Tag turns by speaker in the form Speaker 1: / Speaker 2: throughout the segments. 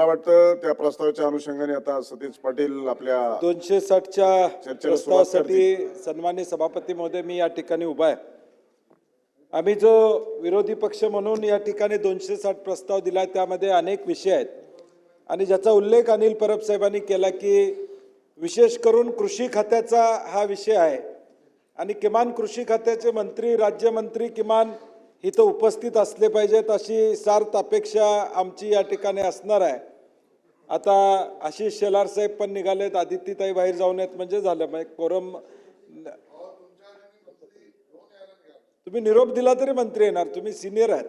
Speaker 1: मला वाटतं त्या प्रस्तावाच्या अनुषंगाने आता सतीश पाटील आपल्या
Speaker 2: दोनशे साठच्या प्रस्तावासाठी सन्मान्य सभापती महोदय मी या ठिकाणी उभा आहे. आम्ही जो विरोधी पक्ष म्हणून या ठिकाणी दोनशे साठ प्रस्ताव दिला त्यामध्ये अनेक विषय आहेत. आणि ज्याचा उल्लेख अनिल परब साहेबांनी केला की विशेष करून कृषी खात्याचा हा विषय आहे. आणि किमान कृषी खात्याचे मंत्री राज्यमंत्री किमान इथं उपस्थित असले पाहिजेत अशी सार्थ अपेक्षा आमची या ठिकाणी असणार आहे. आता आशिष शेलार साहेब पण निघालेत आदित्यताई बाहेर जाऊन आहेत म्हणजे झालं. मग कोरम तुम्ही निरोप दिला तरी मंत्री येणार तुम्ही सिनियर आहात.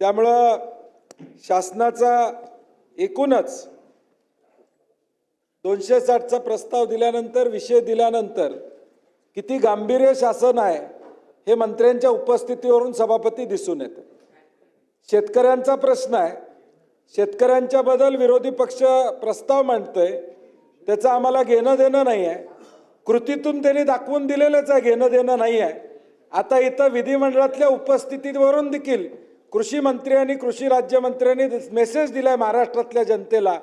Speaker 2: त्यामुळं शासनाचा एकूणच दोनशे साठचा प्रस्ताव दिल्यानंतर विषय दिल्यानंतर किती गांभीर्य शासन आहे हे मंत्र्यांच्या उपस्थितीवरून सभापती दिसून येत. शेतकऱ्यांचा प्रश्न आहे शेतकऱ्यांच्या बदल विरोधी पक्ष प्रस्ताव मांडतोय. त्याचं आम्हाला घेणं देणं नाही आहे कृतीतून त्यांनी दाखवून दिलेलंच आहे घेणं देणं नाही आहे आता इथं विधिमंडळातल्या उपस्थितीवरून देखील कृषी मंत्री आणि कृषी राज्यमंत्र्यांनी मेसेज दिलाय महाराष्ट्रातल्या जनतेला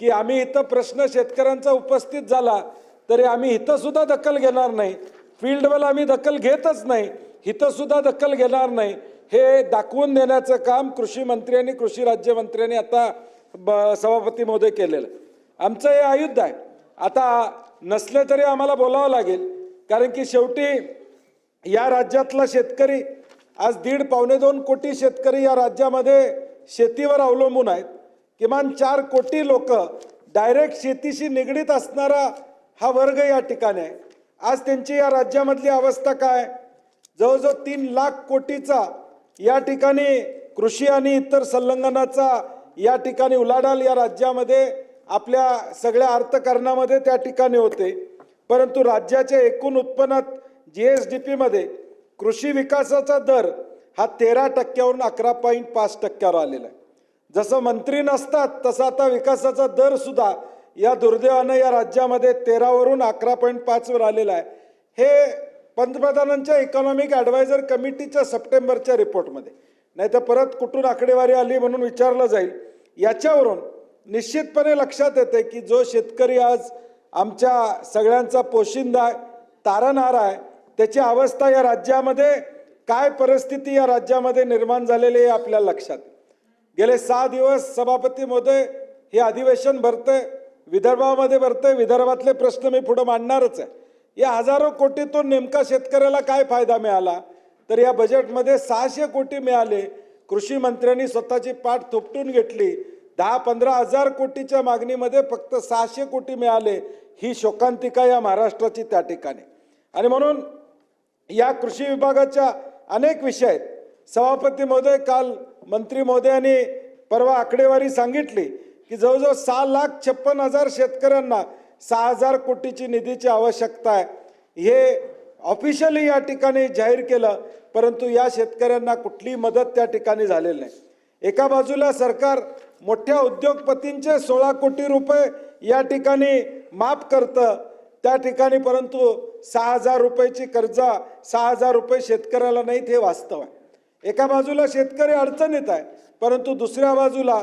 Speaker 2: की आम्ही इथं प्रश्न शेतकऱ्यांचा उपस्थित झाला तरी आम्ही इथंसुद्धा दखल घेणार नाही. फील्डवर आम्ही दखल घेतच नाही. इथंसुद्धा दखल घेणार नाही. हे दाखवून देण्याचं काम कृषी मंत्री आणि कृषी राज्यमंत्र्यांनी आता ब- सभापती महोदय केलेलं. आमचं हे आयुध आहे. आता नसले तरी आम्हाला बोलावं लागेल. कारण की शेवटी या राज्यातला शेतकरी आज दीड पावणे दोन कोटी शेतकरी या राज्यामध्ये शेतीवर अवलंबून आहेत. किमान चार कोटी लोक डायरेक्ट शेतीशी निगडीत असणारा हा वर्ग या ठिकाणी आहे. आज त्यांची या राज्यामधली अवस्था काय? जवळजवळ तीन लाख कोटीचा या ठिकाणी कृषी आणि इतर संलग्नाचा या ठिकाणी उलाढाल या राज्यामध्ये आपल्या सगळ्या अर्थकारणामध्ये त्या ठिकाणी होते. परंतु राज्याच्या एकूण उत्पन्नात जी एस डी पीमध्ये कृषी विकासाचा दर हा तेरा टक्क्यावरून अकरा पॉईंट पाच टक्क्यावर आलेला आहे. जसं मंत्री नसतात तसा आता विकासाचा दर सुद्धा या दुर्दैवानं या राज्यामध्ये तेरावरून अकरा पॉईंट पाचवर आलेला आहे. हे पंतप्रधानांच्या इकॉनॉमिक ॲडवायझर कमिटीच्या सप्टेंबरच्या रिपोर्टमध्ये नाही तर परत कुठून आकडेवारी आली म्हणून विचारलं जाईल. याच्यावरून निश्चितपणे लक्षात येते की जो शेतकरी आज आमच्या सगळ्यांचा पोशिंदा आहे तारणहार आहे त्याची अवस्था या राज्यामध्ये काय परिस्थिती या राज्यामध्ये निर्माण झालेली आहे आपल्या लक्षात गेले सहा दिवस सभापती मोदय हे अधिवेशन भरतंय विदर्भामध्ये भरतंय विदर्भातले प्रश्न मी पुढं मांडणारच आहे. या हजारो कोटीतून नेमका शेतकऱ्याला काय फायदा मिळाला? तर या बजेटमध्ये सहाशे कोटी मिळाले. कृषी मंत्र्यांनी स्वतःची पाठ थोपटून घेतली. दहा पंधरा हजार कोटीच्या मागणीमध्ये फक्त सहाशे कोटी मिळाले. ही शोकांतिका या महाराष्ट्राची त्या ठिकाणी. आणि म्हणून या कृषी विभागाच्या अनेक विषय आहेत. सभापती महोदय काल मंत्री महोदयांनी परवा आकडेवारी सांगितली की जवळजवळ सहा लाख छप्पन हजार शेतकऱ्यांना सहा हजार कोटीची निधीची आवश्यकता आहे. हे ऑफिशियली या ठिकाणी जाहीर केलं परंतु या शेतकऱ्यांना कुठलीही मदत त्या ठिकाणी झालेली नाही. एका बाजूला सरकार मोठ्या उद्योगपतींचे सोळा कोटी रुपये या ठिकाणी माफ करतं त्या ठिकाणी परंतु सहा हजार रुपयाची कर्जा सहा हजार रुपये शेतकऱ्याला नाहीत हे वास्तव आहे. एका बाजूला शेतकरी अडचणीत आहे परंतु दुसऱ्या बाजूला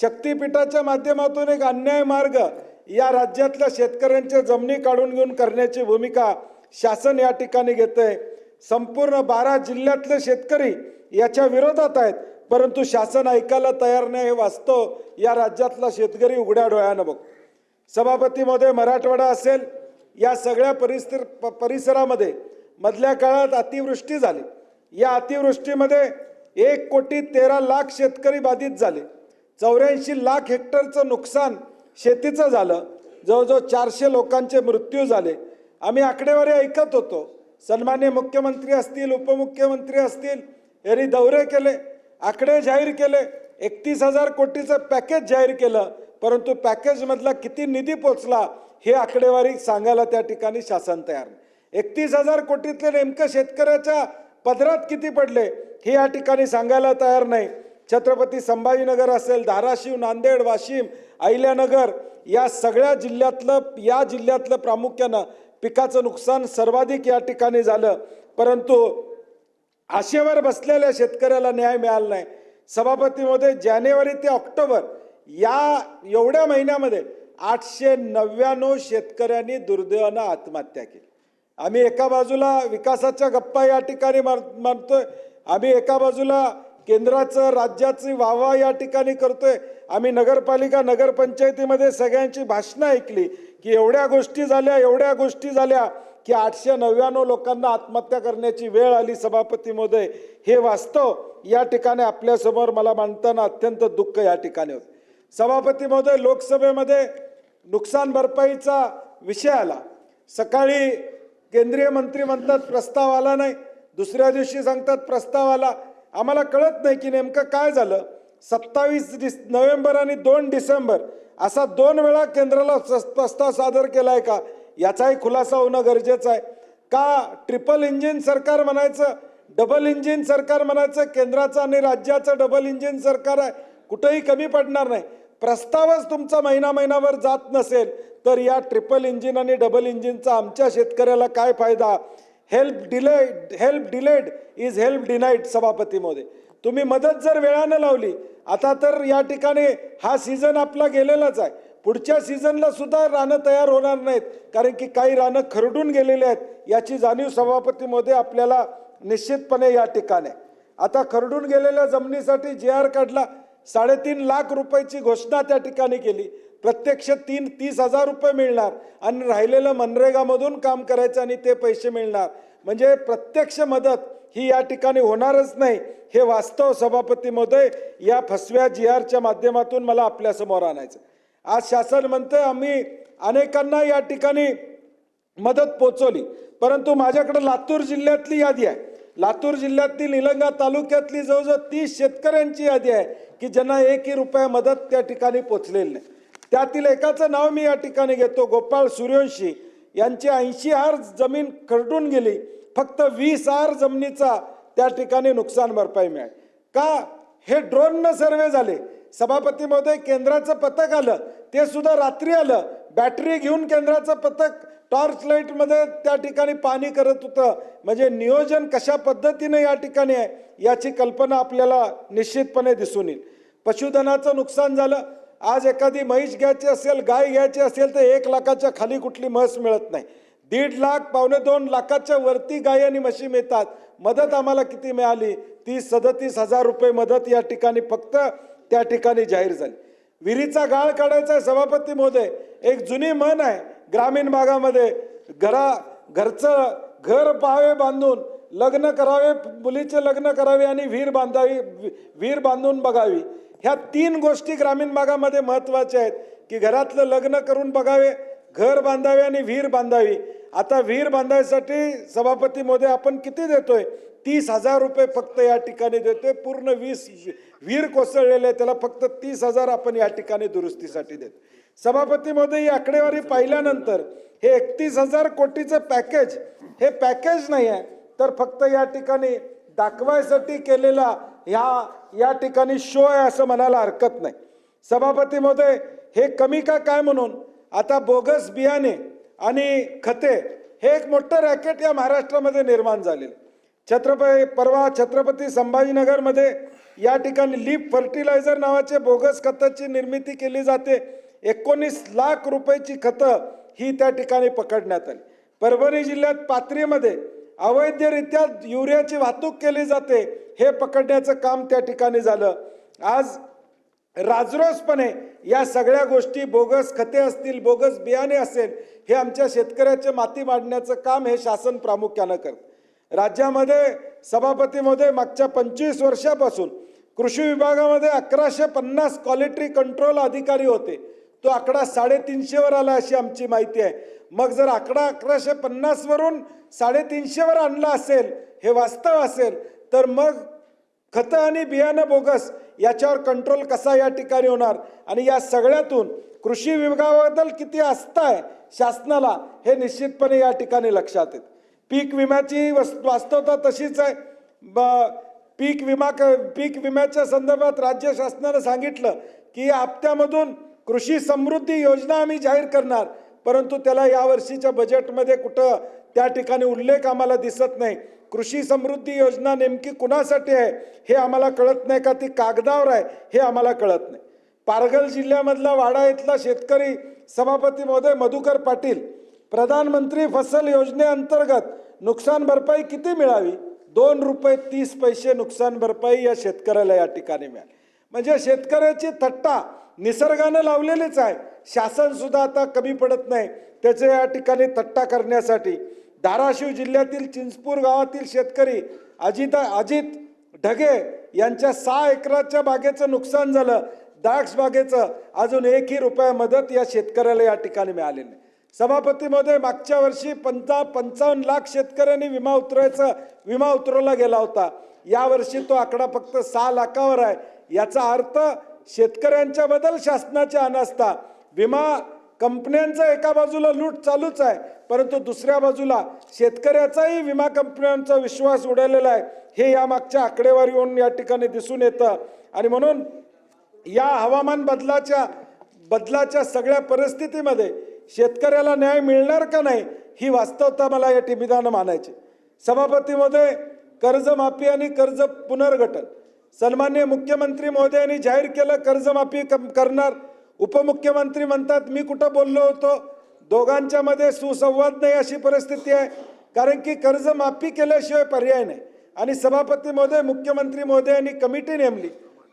Speaker 2: शक्तिपीठाच्या माध्यमातून एक अन्याय मार्ग या राज्यातल्या शेतकऱ्यांच्या जमिनी काढून घेऊन करण्याची भूमिका शासन या ठिकाणी घेतंय. संपूर्ण बारा जिल्ह्यातले शेतकरी याच्या विरोधात आहेत. परंतु शासन ऐकायला तयार नाही हे वास्तव या राज्यातला शेतकरी उघड्या डोळ्यानं बघ सभापतीमध्ये मराठवाडा असेल या सगळ्या परिस्थिर प- परिसरामध्ये मधल्या काळात अतिवृष्टी झाली. या अतिवृष्टीमध्ये एक कोटी तेरा लाख शेतकरी बाधित झाले. चौऱ्याऐंशी लाख हेक्टरचं नुकसान शेतीचं झालं. जवळजवळ चारशे लोकांचे मृत्यू झाले. आम्ही आकडेवारी ऐकत होतो. सन्मान्य मुख्यमंत्री असतील उपमुख्यमंत्री असतील यांनी दौरे केले आकडे जाहीर केले. एकतीस हजार कोटीचं पॅकेज जाहीर केलं परंतु पॅकेजमधला किती निधी पोचला हे आकडेवारी सांगायला त्या ठिकाणी शासन तयार एकतीस हजार कोटीतले नेमकं शेतकऱ्याच्या पदरात किती पडले हे या ठिकाणी सांगायला तयार नाही. छत्रपती संभाजीनगर असेल धाराशिव नांदेड वाशिम अहिल्यानगर या सगळ्या जिल्ह्यातलं या जिल्ह्यातलं प्रामुख्यानं पिकाचं नुकसान सर्वाधिक या ठिकाणी झालं. परंतु आशेवर बसलेल्या शेतकऱ्याला न्याय मिळाला नाही. सभापतीमध्ये जानेवारी ते ऑक्टोबर या एवढ्या महिन्यामध्ये आठशे नव्याण्णव शेतकऱ्यांनी दुर्दैवानं आत्महत्या केली. आम्ही एका बाजूला विकासाच्या गप्पा या ठिकाणी मार मानतोय आम्ही एका बाजूला केंद्राचं राज्याची वाहवा या ठिकाणी करतोय. आम्ही नगरपालिका नगरपंचायतीमध्ये सगळ्यांची भाषणं ऐकली की एवढ्या गोष्टी झाल्या एवढ्या गोष्टी झाल्या की आठशे नव्याण्णव लोकांना आत्महत्या करण्याची वेळ आली सभापती मोदय हे वास्तव या ठिकाणी आपल्यासमोर मला मांडताना अत्यंत दुःख या ठिकाणी होतं. सभापती महोदय लोकसभेमध्ये नुकसान भरपाईचा विषय आला. सकाळी केंद्रीय मंत्री म्हणतात प्रस्ताव आला नाही. दुसऱ्या दिवशी सांगतात प्रस्ताव आला. आम्हाला कळत नाही की नेमकं काय झालं. सत्तावीस डिस नोव्हेंबर आणि दोन डिसेंबर असा दोन वेळा केंद्राला प्रस्ताव सादर केला आहे का? याचाही खुलासा होणं गरजेचं आहे. का ट्रिपल इंजिन सरकार म्हणायचं डबल इंजिन सरकार म्हणायचं केंद्राचं आणि राज्याचं डबल इंजिन सरकार आहे? कुठंही कमी पडणार नाही. प्रस्तावच तुमचा महिना महिनाभर जात नसेल तर या ट्रिपल इंजिन आणि डबल इंजिनचा आमच्या शेतकऱ्याला काय फायदा? Help delayed help delayed is help denied सभापती मोदी तुम्ही मदत जर वेळानं लावली आता तर या ठिकाणी हा सीझन आपला गेलेलाच आहे. पुढच्या सीझनला सुद्धा रानं तयार होणार नाहीत कारण की काही रानं खरडून गेलेली आहेत याची जाणीव सभापती मोदी आपल्याला निश्चितपणे या ठिकाणी आता खरडून गेलेल्या जमिनीसाठी जे आर काढला साडेतीन लाख रुपयाची घोषणा त्या ठिकाणी केली. प्रत्यक्ष तीन तीस हजार रुपये मिळणार. आणि राहिलेलं मनरेगामधून काम करायचं आणि ते पैसे मिळणार. म्हणजे प्रत्यक्ष मदत ही या ठिकाणी होणारच नाही. हे वास्तव सभापती महोदय या फसव्या जी आरच्या माध्यमातून मला आपल्यासमोर आणायचं. आज शासन म्हणतं आम्ही अनेकांना या ठिकाणी मदत पोचवली परंतु माझ्याकडे लातूर जिल्ह्यातली यादी आहे. लातूर जिल्ह्यातली निलंगा तालुक्यातली जवळजवळ तीस शेतकऱ्यांची यादी आहे की ज्यांना एकही रुपया मदत त्या ठिकाणी पोचलेली नाही. त्यातील एकाचं नाव मी या ठिकाणी घेतो गोपाळ सूर्यवंशी. यांची ऐंशी हार जमीन खरडून गेली. फक्त वीस हार जमिनीचा त्या ठिकाणी नुकसान भरपाई मिळाली. का? हे ड्रोननं सर्वे झाले. सभापती महोदय केंद्राचं पथक आलं. ते सुद्धा रात्री आलं. बॅटरी घेऊन केंद्राचं पथक टॉर्च लाईटमध्ये त्या ठिकाणी पाणी करत होतं. म्हणजे नियोजन कशा पद्धतीनं या ठिकाणी आहे याची कल्पना आपल्याला निश्चितपणे दिसून येईल. पशुधनाचं नुकसान झालं. आज एखादी म्हैस घ्यायची असेल गाय घ्यायची असेल तर एक लाखाच्या खाली कुठली म्हस मिळत नाही. दीड लाख पावणे दोन लाखाच्या वरती गाय आणि म्हशी मिळतात. मदत आम्हाला किती मिळाली? तीस सदतीस हजार रुपये मदत या ठिकाणी फक्त त्या ठिकाणी जाहीर झाली. विहिरीचा गाळ काढायचा आहे सभापती महोदय. एक जुनी म्हण आहे ग्रामीण भागामध्ये घरा घरचं घर पाहावे बांधून लग्न करावे मुलीचे लग्न करावे आणि विहीर बांधावी विहीर बांधून बघावी. ह्या तीन गोष्टी ग्रामीण भागामध्ये महत्त्वाच्या आहेत की घरातलं लग्न करून बघावे घर बांधावे आणि विहीर बांधावी. आता विहीर बांधायसाठी सभापती मोदी आपण किती देतोय? तीस हजार रुपये फक्त या ठिकाणी देतोय. पूर्ण वीस विहीर कोसळलेले आहे त्याला फक्त तीस हजार आपण या ठिकाणी दुरुस्तीसाठी देतो सभापती मोदी ही आकडेवारी पाहिल्यानंतर हे एकतीस हजार कोटीचं पॅकेज हे पॅकेज नाही आहे तर फक्त या ठिकाणी दाखवायसाठी केलेला ह्या या ठिकाणी शो आहे असं म्हणायला हरकत नाही. सभापती महोदय हे कमी का काय म्हणून? आता बोगस बियाणे आणि खते हे एक मोठं रॅकेट या महाराष्ट्रामध्ये निर्माण झालेलं छत्रपती परवा छत्रपती संभाजीनगरमध्ये या ठिकाणी लीप फर्टिलायझर नावाचे बोगस खताची निर्मिती केली जाते. एकोणीस लाख रुपयाची खतं ही त्या ठिकाणी पकडण्यात आली. परभणी जिल्ह्यात पाथरीमध्ये अवैधरित्या युरियाची वाहतूक केली जाते. हे पकडण्याचं काम त्या ठिकाणी झालं. आज राजरोसपणे या सगळ्या गोष्टी बोगस खते असतील बोगस बियाणे असेल हे आमच्या शेतकऱ्याचे माती मांडण्याचं काम हे शासन प्रामुख्यानं करत. राज्यामध्ये सभापतीमध्ये मागच्या पंचवीस वर्षापासून कृषी विभागामध्ये अकराशे पन्नास क्वालिटी कंट्रोल अधिकारी होते. तो आकडा साडेतीनशेवर आला अशी आमची माहिती आहे. मग जर आकडा अकराशे पन्नासवरून साडेतीनशेवर आणला असेल हे वास्तव असेल तर मग खतं आणि बियाणं बोगस याच्यावर कंट्रोल कसा या ठिकाणी होणार? आणि या सगळ्यातून कृषी विभागाबद्दल किती आस्था आहे शासनाला हे निश्चितपणे या ठिकाणी लक्षात येत. पीक विम्याची वस् वास्तवता तशीच आहे. ब पीक विमा क पीक विम्याच्या संदर्भात राज्य शासनानं सांगितलं की या हप्त्यामधून कृषी समृद्धी योजना आम्ही जाहीर करणार. परंतु त्याला या वर्षीच्या बजेटमध्ये कुठं त्या ठिकाणी उल्लेख आम्हाला दिसत नाही. कृषी समृद्धी योजना नेमकी कुणासाठी आहे हे आम्हाला कळत नाही का? ती कागदावर आहे हे आम्हाला कळत नाही. पारघर जिल्ह्यामधला वाडा इथला शेतकरी सभापती महोदय मधुकर पाटील प्रधानमंत्री फसल योजनेअंतर्गत नुकसान भरपाई किती मिळावी? दोन रुपये तीस पैसे नुकसान भरपाई या शेतकऱ्याला या ठिकाणी मिळाली. म्हणजे शेतकऱ्याची थट्टा निसर्गानं लावलेलेच आहे. शासनसुद्धा आता कमी पडत नाही. त्याचे या ठिकाणी थट्टा करण्यासाठी धाराशिव जिल्ह्यातील चिंचपूर गावातील शेतकरी अजित अजित ढगे यांच्या सहा एकराच्या बागेचं नुकसान झालं. द्राक्ष बागेचं अजून एकही रुपया मदत या शेतकऱ्याला या ठिकाणी मिळालेली नाही. सभापतीमध्ये मागच्या वर्षी पंचा पंचावन्न लाख शेतकऱ्यांनी विमा उतरायचा विमा उतरवला गेला होता. यावर्षी तो आकडा फक्त सहा लाखावर आहे. याचा अर्थ शेतकऱ्यांच्या बदल शासनाच्या अनास्था. विमा कंपन्यांचा एका बाजूला लूट चालूच आहे परंतु दुसऱ्या बाजूला शेतकऱ्याचाही विमा कंपन्यांचा विश्वास उडालेला आहे. हे या मागच्या आकडेवारीवरून या ठिकाणी दिसून येतं. आणि म्हणून या हवामान बदलाच्या बदलाच्या सगळ्या परिस्थितीमध्ये शेतकऱ्याला न्याय मिळणार का नाही ही वास्तवता मला या टिमिदानं मानायची. सभापतीमध्ये कर्जमाफी आणि कर्ज पुनर्गठन. सन्मान्य मुख्यमंत्री महोदयांनी जाहीर केलं कर्जमाफी करणार. उपमुख्यमंत्री म्हणतात मी कुठं बोललो होतो? दोघांच्या मध्ये सुसंवाद नाही अशी परिस्थिती आहे. कारण की कर्जमाफी केल्याशिवाय पर्याय नाही. आणि सभापती महोदय मुख्यमंत्री महोदयांनी कमिटी नेमली.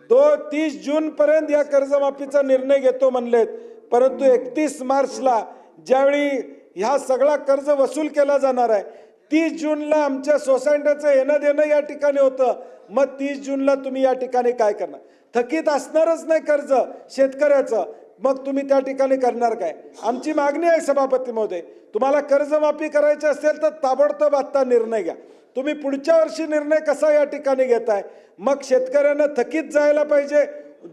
Speaker 2: दो तीस जून पर्यंत या कर्जमाफीचा निर्णय घेतो म्हणलेत. परंतु एकतीस मार्चला ज्यावेळी ह्या सगळा कर्ज वसूल केला जाणार आहे तीस जूनला आमच्या सोसायट्याचं येणं देणं या ठिकाणी होतं. मग तीस जूनला तुम्ही या ठिकाणी काय करणार? थकीत असणारच नाही कर्ज शेतकऱ्याचं. मग तुम्ही त्या ठिकाणी करणार काय? आमची मागणी आहे सभापती महोदय तुम्हाला कर्जमाफी करायची असेल तर ताबडतोब आत्ता निर्णय घ्या. तुम्ही पुढच्या वर्षी निर्णय कसा या ठिकाणी घेताय? मग शेतकऱ्यांना थकीत जायला पाहिजे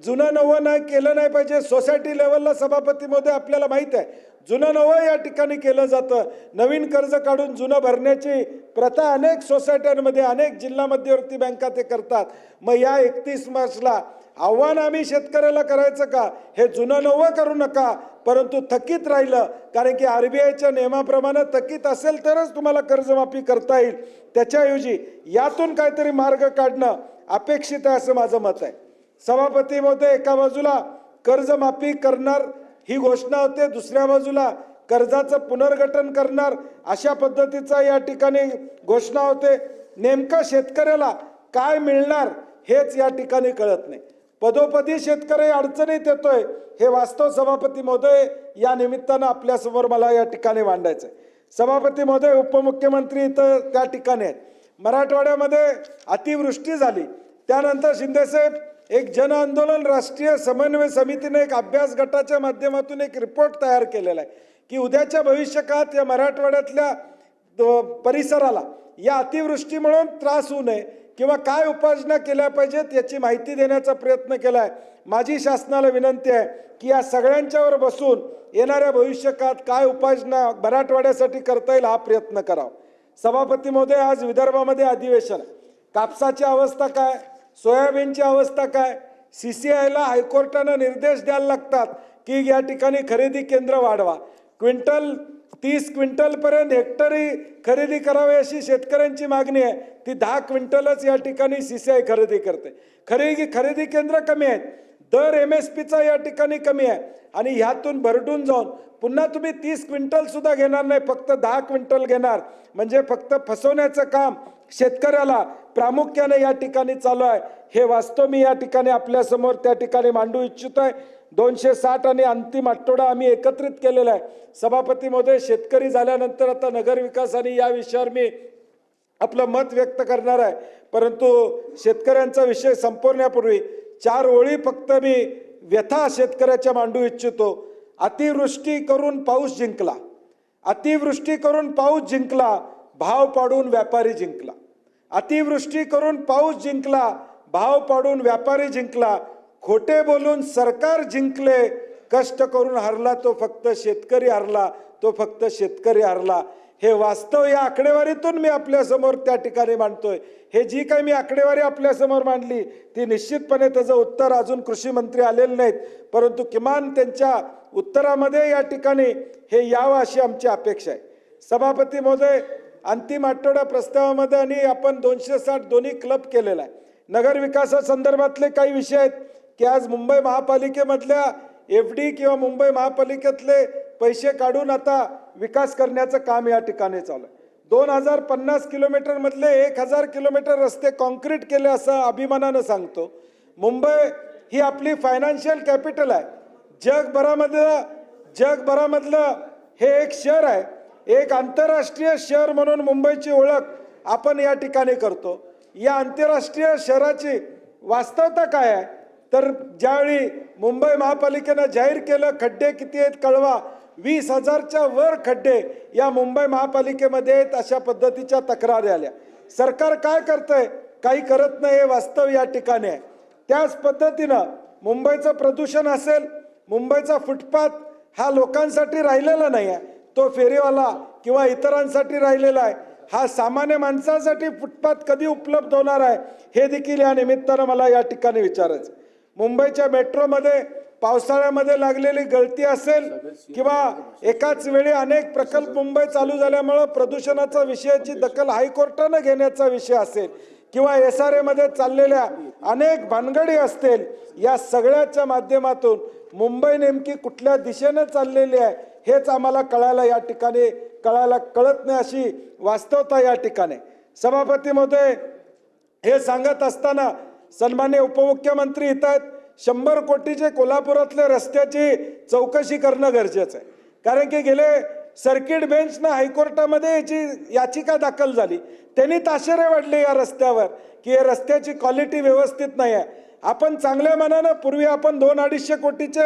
Speaker 2: जुनं नवं नाही केलं नाही पाहिजे. सोसायटी लेवलला सभापती महोदय आपल्याला माहीत आहे. जुनं नवं या ठिकाणी केलं जातं. नवीन कर्ज काढून जुनं भरण्याची प्रथा अनेक सोसायट्यांमध्ये अनेक जिल्हा मध्यवर्ती बँका ते करतात. मग या एकतीस मार्चला आव्हान आम्ही शेतकऱ्याला करायचं का? हे जुनं नवं करू नका परंतु थकीत राहिलं. कारण की आर बी आयच्या नियमाप्रमाणे थकीत असेल तरच तुम्हाला कर्जमाफी करता येईल. त्याच्याऐवजी यातून काहीतरी मार्ग काढणं अपेक्षित आहे असं माझं मत आहे. सभापती महोदय एका बाजूला कर्जमाफी करणार ही घोषणा होते दुसऱ्या बाजूला कर्जाचं पुनर्गठन करणार अशा पद्धतीचा या ठिकाणी घोषणा होते. नेमकं शेतकऱ्याला काय मिळणार हेच या ठिकाणी कळत नाही. पदोपदी शेतकरी अडचणीत येतोय हे वास्तव सभापती महोदय या निमित्तानं आपल्यासमोर मला या ठिकाणी मांडायचं आहे सभापती महोदय उपमुख्यमंत्री इथं त्या ठिकाणी आहेत. मराठवाड्यामध्ये अतिवृष्टी झाली. त्यानंतर शिंदेसाहेब एक जन आंदोलन राष्ट्रीय समन्वय समितीने एक अभ्यास गटाच्या माध्यमातून एक रिपोर्ट तयार केलेला आहे की उद्याच्या भविष्यकाळात या मराठवाड्यातल्या परिसराला या अतिवृष्टी म्हणून त्रास होऊ नये किंवा काय उपाययोजना केल्या पाहिजेत याची माहिती देण्याचा प्रयत्न केला आहे. माझी शासनाला विनंती आहे की या सगळ्यांच्यावर बसून येणाऱ्या भविष्यकाळात काय उपाययोजना मराठवाड्यासाठी करता येईल हा प्रयत्न करावा. सभापती महोदय आज विदर्भामध्ये अधिवेशन आहे. कापसाची अवस्था काय? सोयाबीनची अवस्था काय? सी सी आयला हायकोर्टानं निर्देश द्यायला लागतात की या ठिकाणी खरेदी केंद्र वाढवा. क्विंटल तीस क्विंटलपर्यंत हेक्टरी खरेदी करावी अशी शेतकऱ्यांची मागणी आहे. ती दहा क्विंटलच या ठिकाणी सी सी आय खरेदी करते. खरेदी खरेदी केंद्र कमी आहेत. दर एम एस पीचा या ठिकाणी कमी आहे. आणि ह्यातून भरडून जाऊन पुन्हा तुम्ही तीस क्विंटलसुद्धा घेणार नाही. फक्त दहा क्विंटल घेणार. म्हणजे फक्त फसवण्याचं काम शेतकऱ्याला प्रामुख्याने या ठिकाणी चालू आहे. हे वास्तव मी या ठिकाणी आपल्यासमोर त्या ठिकाणी मांडू इच्छितो आहे. दोनशे साठ आणि अंतिम आठवडा आम्ही एकत्रित केलेला आहे. सभापती महोदय शेतकरी झाल्यानंतर आता नगरविकास आणि या विषयावर मी आपलं मत व्यक्त करणार आहे. परंतु शेतकऱ्यांचा विषय संपवण्यापूर्वी चार ओळी फक्त मी व्यथा शेतकऱ्याच्या मांडू इच्छितो. अतिवृष्टी करून पाऊस जिंकला. अतिवृष्टी करून पाऊस जिंकला. भाव पाडून व्यापारी जिंकला. अतिवृष्टी करून पाऊस जिंकला भाव पाडून व्यापारी जिंकला. खोटे बोलून सरकार जिंकले कष्ट करून हरला तो फक्त शेतकरी हरला तो फक्त शेतकरी हरला. हे वास्तव या आकडेवारीतून मी आपल्यासमोर त्या ठिकाणी मांडतोय. हे जी काही मी आकडेवारी आपल्यासमोर मांडली ती निश्चितपणे त्याचं उत्तर अजून कृषी मंत्री आलेले नाहीत. परंतु किमान त्यांच्या उत्तरामध्ये या ठिकाणी हे यावं अशी आमची अपेक्षा आहे. सभापती महोदय अंतिम आठवडा प्रस्तावामध्ये आणि आपण दोनशे साठ दोन्ही क्लब केलेला आहे. नगरविकासासंदर्भातले काही विषय आहेत की आज मुंबई महापालिकेमधल्या एफ डी किंवा मुंबई महापालिकेतले पैसे काढून आता विकास करण्याचं काम या ठिकाणी चालू आहे. दोन हजार पन्नास किलोमीटरमधले एक हजार किलोमीटर रस्ते कॉन्क्रीट केले असं अभिमानानं सांगतो. मुंबई ही आपली फायनान्शियल कॅपिटल आहे. जगभरामधलं जगभरामधलं हे एक शहर आहे. एक आंतरराष्ट्रीय शहर म्हणून मुंबईची ओळख आपण या ठिकाणी करतो. या आंतरराष्ट्रीय शहराची वास्तवता काय आहे? तर ज्यावेळी मुंबई महापालिकेनं जाहीर केलं खड्डे किती आहेत कळवा. वीस हजारच्या वर खड्डे या मुंबई महापालिकेमध्ये आहेत अशा पद्धतीच्या तक्रारी आल्या. सरकार काय करतंय? काही करत नाही हे वास्तव या ठिकाणी आहे. त्याच पद्धतीनं मुंबईचं प्रदूषण असेल मुंबईचा फुटपाथ हा लोकांसाठी राहिलेला नाही आहे. तो फेरीवाला किंवा इतरांसाठी राहिलेला आहे हा सामान्य माणसासाठी फुटपाथ कधी उपलब्ध होणार आहे हे देखील या निमित्तानं मला या ठिकाणी विचारायचं मुंबईच्या मेट्रोमध्ये पावसाळ्यामध्ये लागलेली गळती असेल किंवा एकाच वेळी अनेक प्रकल्प मुंबई चालू झाल्यामुळं प्रदूषणाचा विषयाची दखल हायकोर्टानं घेण्याचा विषय असेल किंवा एस आर एमध्ये चाललेल्या अनेक भानगडी असतील या सगळ्याच्या माध्यमातून मुंबई नेमकी कुठल्या दिशेनं चाललेली आहे हेच आम्हाला कळायला या ठिकाणी कळायला कळत नाही अशी वास्तवता या ठिकाणी. सभापती महोदय हे सांगत असताना सन्मान्य उपमुख्यमंत्री येत आहेत. शंभर कोटीचे कोल्हापुरातल्या रस्त्याची चौकशी करणं गरजेचं आहे. कारण की गेले सर्किट बेंचनं हायकोर्टामध्ये याची याचिका दाखल झाली. त्यांनी ताशेरे वाढले या रस्त्यावर की या रस्त्याची क्वालिटी व्यवस्थित नाही आहे. आपण चांगल्या मनानं पूर्वी आपण दोन अडीचशे कोटीचे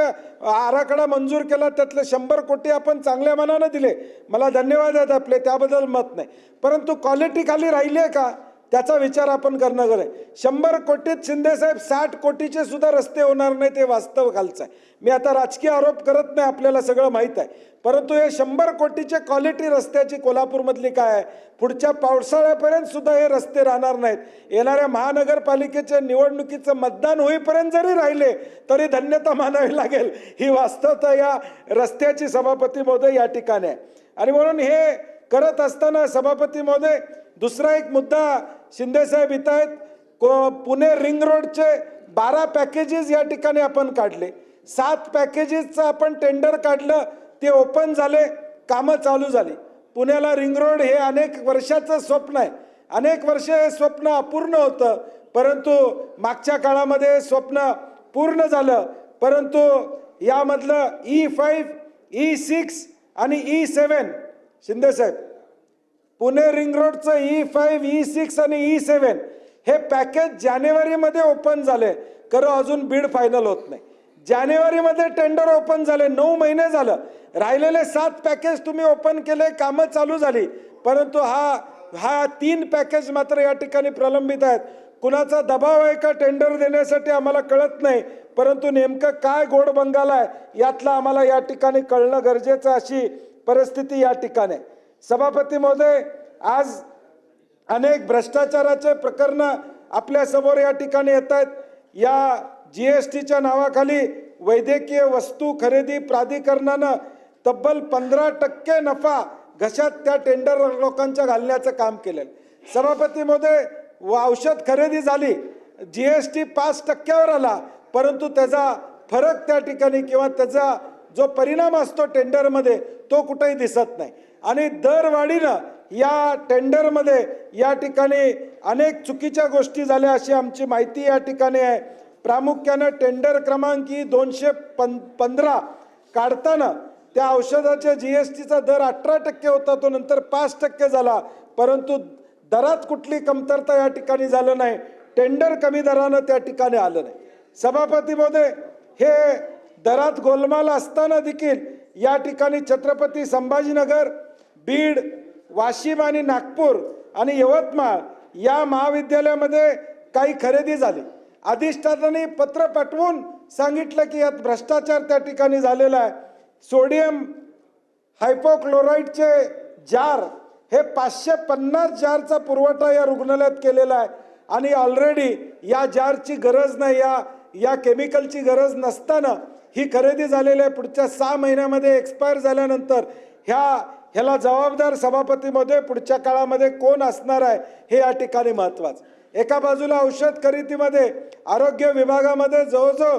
Speaker 2: आराखडा मंजूर केला त्यातले शंभर कोटी आपण चांगल्या मनानं दिले. मला धन्यवाद आहेत आपले त्याबद्दल मत नाही. परंतु क्वालिटी खाली राहिली आहे का? त्याचा विचार आपण करणं गरज. आहे शंभर कोटीत शिंदेसाहेब साठ कोटीचे सुद्धा रस्ते होणार नाही ते वास्तव खालचं आहे. मी आता राजकीय आरोप करत नाही आपल्याला सगळं माहीत आहे. परंतु हे शंभर कोटीचे क्वालिटी रस्त्याची कोल्हापूरमधली काय आहे? पुढच्या पावसाळ्यापर्यंत सुद्धा हे रस्ते राहणार नाहीत. येणाऱ्या महानगरपालिकेच्या निवडणुकीचं मतदान होईपर्यंत जरी राहिले तरी धन्यता मानावी लागेल. ही वास्तवता या रस्त्याची सभापती महोदय या ठिकाणी आहे. आणि म्हणून हे करत असताना सभापती महोदय दुसरा एक मुद्दा शिंदेसाहेब इथं आहेत. को पुणे रिंग रोडचे बारा पॅकेजेस या ठिकाणी आपण काढले. सात पॅकेजेसचं आपण टेंडर काढलं ते ओपन झाले कामं चालू झाली. पुण्याला रिंग रोड हे अनेक वर्षाचं स्वप्न आहे. अनेक वर्ष हे स्वप्न अपूर्ण होतं परंतु मागच्या काळामध्ये स्वप्न पूर्ण झालं. परंतु यामधलं ई फाईव्ह ई सिक्स आणि e ई सेवन शिंदेसाहेब पुणे रिंग रोडचं ई फाईव्ह ई सिक्स आणि e ई सेवन हे पॅकेज जानेवारीमध्ये ओपन झाले. खरं अजून बीड फायनल होत नाही. जानेवारीमध्ये टेंडर ओपन झाले. नऊ महिने झालं. राहिलेले सात पॅकेज तुम्ही ओपन केले कामं चालू झाली. परंतु हा हा तीन पॅकेज मात्र या ठिकाणी प्रलंबित आहेत. कुणाचा दबाव आहे का टेंडर देण्यासाठी आम्हाला कळत नाही. परंतु नेमकं काय गोड बंगाल आहे यातलं आम्हाला या ठिकाणी कळणं गरजेचं अशी परिस्थिती या ठिकाणी आहे. सभापती महोदय आज अनेक भ्रष्टाचाराचे प्रकरण आपल्यासमोर या ठिकाणी येत आहेत. या जी एस टीच्या नावाखाली वैद्यकीय वस्तू खरेदी प्राधिकरणानं तब्बल पंधरा टक्के नफा घशात त्या टेंडर लोकांच्या घालण्याचं काम केलं सभापती महोदय व औषध खरेदी झाली जी एस टी पाच टक्क्यावर आला परंतु त्याचा फरक त्या ठिकाणी किंवा त्याचा जो परिणाम असतो टेंडरमध्ये तो कुठेही दिसत नाही. आणि दरवाढीनं या टेंडरमध्ये या ठिकाणी अनेक चुकीच्या गोष्टी झाल्या अशी आमची माहिती या ठिकाणी आहे. प्रामुख्यानं टेंडर क्रमांक ही दोनशे पं पंधरा काढताना त्या औषधाच्या जी एस टीचा दर अठरा टक्के होता तो नंतर पाच टक्के झाला. परंतु दरात कुठली कमतरता या ठिकाणी झालं नाही. टेंडर कमी दरानं त्या ठिकाणी आलं नाही. सभापती महोदय हे दरात गोलमाल असताना देखील या ठिकाणी छत्रपती संभाजीनगर बीड वाशिम आणि नागपूर आणि यवतमाळ या महाविद्यालयामध्ये काही खरेदी झाली. अधिष्ठातांनी पत्र पाठवून सांगितलं की यात भ्रष्टाचार त्या ठिकाणी झालेला आहे. सोडियम हायपोक्लोराईडचे जार हे पाचशे पन्नास जारचा पुरवठा या रुग्णालयात केलेला आहे. आणि ऑलरेडी या जारची गरज नाही या या केमिकलची गरज नसताना ही खरेदी झालेली आहे. पुढच्या सहा महिन्यामध्ये एक्सपायर झाल्यानंतर ह्या ह्याला जबाबदार सभापतीमध्ये पुढच्या काळामध्ये कोण असणार आहे हे या ठिकाणी महत्त्वाचं. एका बाजूला औषध खरेदीमध्ये आरोग्य विभागामध्ये जवळजवळ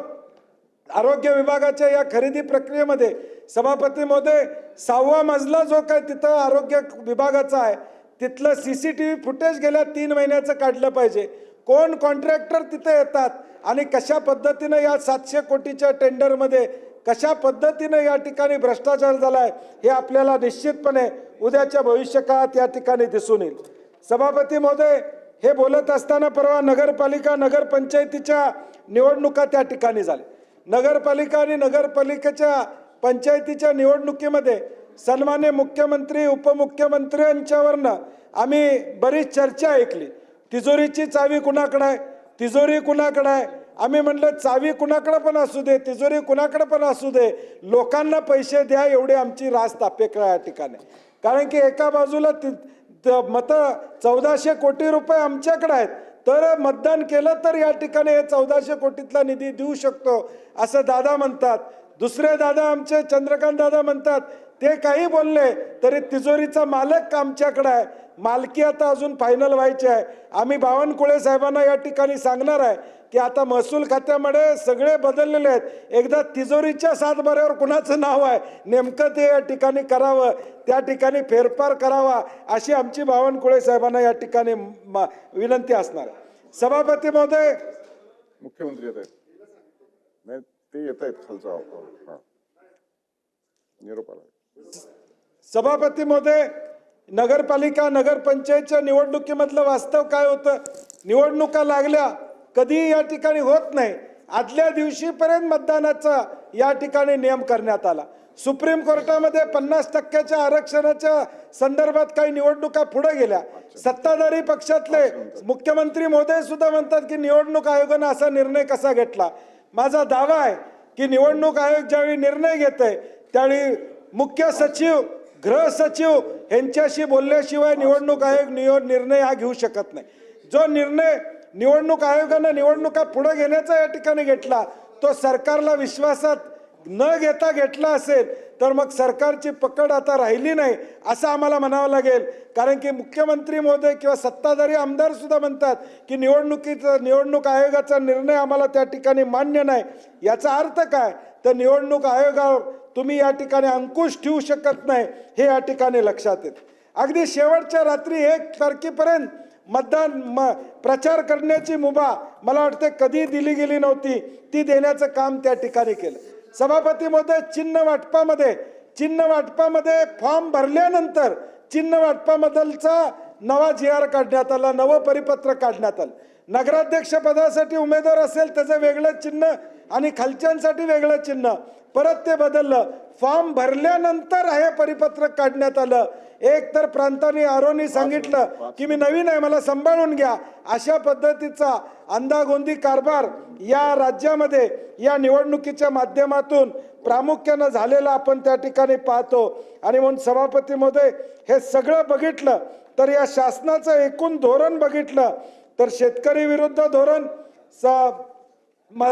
Speaker 2: आरोग्य विभागाच्या या खरेदी प्रक्रियेमध्ये सभापती महोदय सहावा मजला जो काय तिथं आरोग्य विभागाचा आहे तिथलं C C T V footage गेल्या तीन महिन्याचं काढलं पाहिजे. कोण कॉन्ट्रॅक्टर तिथे येतात आणि कशा पद्धतीनं या सातशे कोटीच्या टेंडरमध्ये कशा पद्धतीनं या ठिकाणी भ्रष्टाचार झाला आहे हे आपल्याला निश्चितपणे उद्याच्या भविष्यकाळात या ठिकाणी दिसून येईल. सभापती महोदय हे बोलत असताना परवा नगरपालिका नगरपंचायतीच्या निवडणुका त्या ठिकाणी झाल्या. नगरपालिका आणि नगरपालिकेच्या पंचायतीच्या निवडणुकीमध्ये सन्मान्य मुख्यमंत्री उपमुख्यमंत्र्यांच्यावरनं आम्ही बरीच चर्चा ऐकली. तिजोरीची चावी कुणाकडं आहे? तिजोरी कुणाकडं आहे? आम्ही म्हटलं चावी कुणाकडं पण असू दे तिजोरी कुणाकडं पण असू दे लोकांना पैसे द्या एवढी आमची रास्त अपेक्षा या ठिकाणी. कारण की एका बाजूला ति मतं चौदाशे कोटी रुपये आमच्याकडे आहेत. तर मतदान केलं तर या ठिकाणी हे चौदाशे कोटीतला निधी देऊ शकतो असं दादा म्हणतात. दुसरे दादा आमचे चंद्रकांत दादा म्हणतात ते काही बोलले तरी तिजोरीचा मालक आमच्याकडे आहे. मालकी आता अजून फायनल व्हायची आहे. आम्ही बावनकुळे साहेबांना या ठिकाणी सांगणार आहे. की आता महसूल खात्यामध्ये सगळे बदललेले आहेत. एकदा तिजोरीच्या सातबाऱ्यावर कुणाचं नाव आहे नेमकं ते या ठिकाणी करावं त्या ठिकाणी फेरफार करावा अशी आमची बावनकुळे साहेबांना या ठिकाणी विनंती असणार आहे. सभापती महोदय.
Speaker 1: मुख्यमंत्री येत आहेत. नाही ते येत आहेत खालचा हा निरोप
Speaker 2: सभापती महोदय नगरपालिका नगरपंचायतच्या निवडणुकीमधलं वास्तव काय होतं? निवडणुका लागल्या कधी या ठिकाणी होत नाही. आदल्या दिवशीपर्यंत मतदानाचा या ठिकाणी नियम करण्यात आला. सुप्रीम कोर्टामध्ये पन्नास टक्क्याच्या आरक्षणाच्या संदर्भात काही निवडणुका पुढे गेल्या. सत्ताधारी पक्षातले मुख्यमंत्री महोदय सुद्धा म्हणतात की निवडणूक आयोगानं असा निर्णय कसा घेतला? माझा दावा आहे की निवडणूक आयोग ज्यावेळी निर्णय घेत आहे त्यावेळी मुख्य सचिव गृह सचिव यांच्याशी बोलल्याशिवाय निवडणूक आयोग नियो निर्णय हा घेऊ शकत नाही. जो निर्णय निवडणूक आयोगानं निवडणुका पुढे घेण्याचा या ठिकाणी घेतला. तो सरकारला विश्वासात न घेता घेतला असेल तर मग सरकारची पकड आता राहिली नाही असं आम्हाला म्हणावं लागेल. कारण की मुख्यमंत्री महोदय किंवा सत्ताधारी आमदार सुद्धा म्हणतात की निवडणुकीचा निवडणूक आयोगाचा निर्णय आम्हाला त्या ठिकाणी मान्य नाही. याचा अर्थ काय? तर निवडणूक आयोगावर तुम्ही या ठिकाणी अंकुश ठेवू शकत नाही हे या ठिकाणी लक्षात येतं. अगदी शेवटच्या रात्री एक तारखेपर्यंत मतदान म प्रचार करण्याची मुभा मला वाटते कधी दिली गेली नव्हती. ती देण्याचं काम त्या ठिकाणी केलं. सभापती महोदय चिन्ह वाटपामध्ये चिन्ह वाटपामध्ये फॉर्म भरल्यानंतर चिन्ह वाटपामधलचा नवा जी आर काढण्यात आला नवं परिपत्र काढण्यात आलं. नगराध्यक्ष पदासाठी उमेदवार असेल त्याचं वेगळं चिन्ह आणि खालच्यांसाठी वेगळं चिन्ह. परत ते बदललं. फॉर्म भरल्यानंतर हे परिपत्रक काढण्यात आलं. एक तर प्रांतांनी आरोनी सांगितलं की मी नवीन आहे मला सांभाळून घ्या. अशा पद्धतीचा अंदागोंदी कारभार या राज्यामध्ये या निवडणुकीच्या माध्यमातून प्रामुख्यानं झालेला आपण त्या ठिकाणी पाहतो. आणि म्हणून सभापती महोदय हे सगळं बघितलं तर या शासनाचं एकूण धोरण बघितलं तर शेतकरी विरुद्ध धोरण स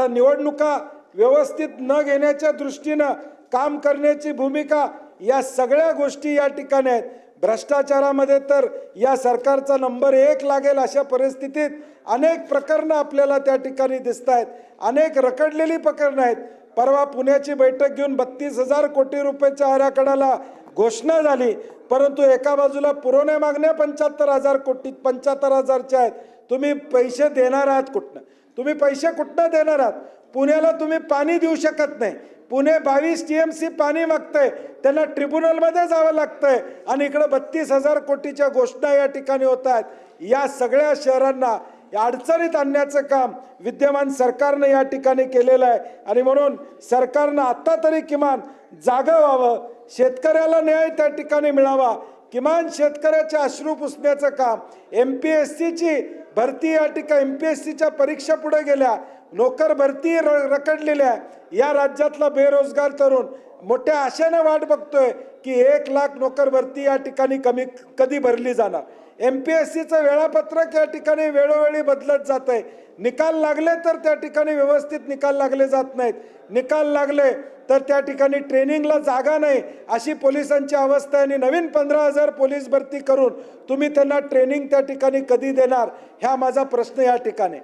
Speaker 2: निवडणुका व्यवस्थित न घेण्याच्या दृष्टीनं काम करण्याची भूमिका या सगळ्या गोष्टी या ठिकाणी आहेत. भ्रष्टाचारामध्ये तर या सरकारचा नंबर एक लागेल अशा परिस्थितीत अनेक प्रकरणं आपल्याला त्या ठिकाणी दिसत आहेत अनेक रखडलेली प्रकरणं आहेत. परवा पुण्याची बैठक घेऊन बत्तीस हजार कोटी रुपयाच्या आराखड्याला घोषणा झाली. परंतु एका बाजूला पुरवण्या मागण्या पंच्याहत्तर हजार कोटी पंच्याहत्तर हजारच्या आहेत. तुम्ही पैसे देणार आहात कुठनं? तुम्ही पैसे कुठनं देणार आहात? पुण्याला तुम्ही पाणी देऊ शकत नाही. पुणे बावीस टी एम सी पाणी मागतंय. त्यांना ट्रिब्युनलमध्ये जावं लागतंय. आणि इकडं बत्तीस हजार कोटीच्या घोषणा या ठिकाणी होत आहेत. या सगळ्या शहरांना या अडचणीत आणण्याचं काम विद्यमान सरकारनं या ठिकाणी केलेलं आहे. आणि म्हणून सरकारनं आत्ता तरी किमान जागं व्हावं शेतकऱ्याला न्याय त्या ठिकाणी मिळावा किमान शेतकऱ्याचे अश्रू पुसण्याचं काम एम पी एस सीची भरती या ठिकाणी एम पी एस सीच्या परीक्षा पुढे गेल्या नोकर भरती र रखडलेल्या आहे. या राज्यातला बेरोजगार तरुण मोठ्या आशेनं वाट बघतोय की एक लाख नोकर भरती या ठिकाणी कमी कधी भरली जाणार? एम पी एस सीचं वेळापत्रक या ठिकाणी वेळोवेळी बदलत जात आहे निकाल लागले तर त्या ठिकाणी व्यवस्थित निकाल लागले जात नाहीत. निकाल लागले तर त्या ठिकाणी ट्रेनिंगला जागा नाही अशी पोलिसांची अवस्था आहे. आणि नवीन पंधरा हजार पोलीस भरती करून तुम्ही त्यांना ट्रेनिंग त्या ठिकाणी कधी देणार? ह्या माझा प्रश्न या ठिकाणी.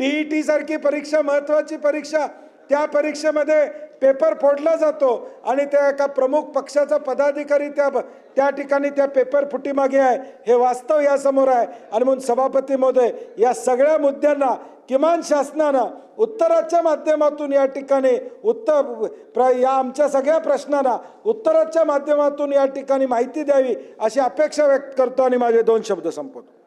Speaker 2: टी ई टी सारखी परीक्षा महत्त्वाची परीक्षा त्या परीक्षेमध्ये पेपर फोडला जातो आणि त्या एका प्रमुख पक्षाचा पदाधिकारी त्या त्या ठिकाणी त्या पेपर फुटीमागे आहे. हे वास्तव यासमोर आहे. आणि म्हणून सभापती महोदय या सगळ्या मुद्द्यांना किमान शासनानं उत्तराच्या माध्यमातून या ठिकाणी उत्तर प्र या आमच्या सगळ्या प्रश्नांना उत्तराच्या माध्यमातून या ठिकाणी माहिती द्यावी अशी अपेक्षा व्यक्त करतो आणि माझे दोन शब्द संपवतो.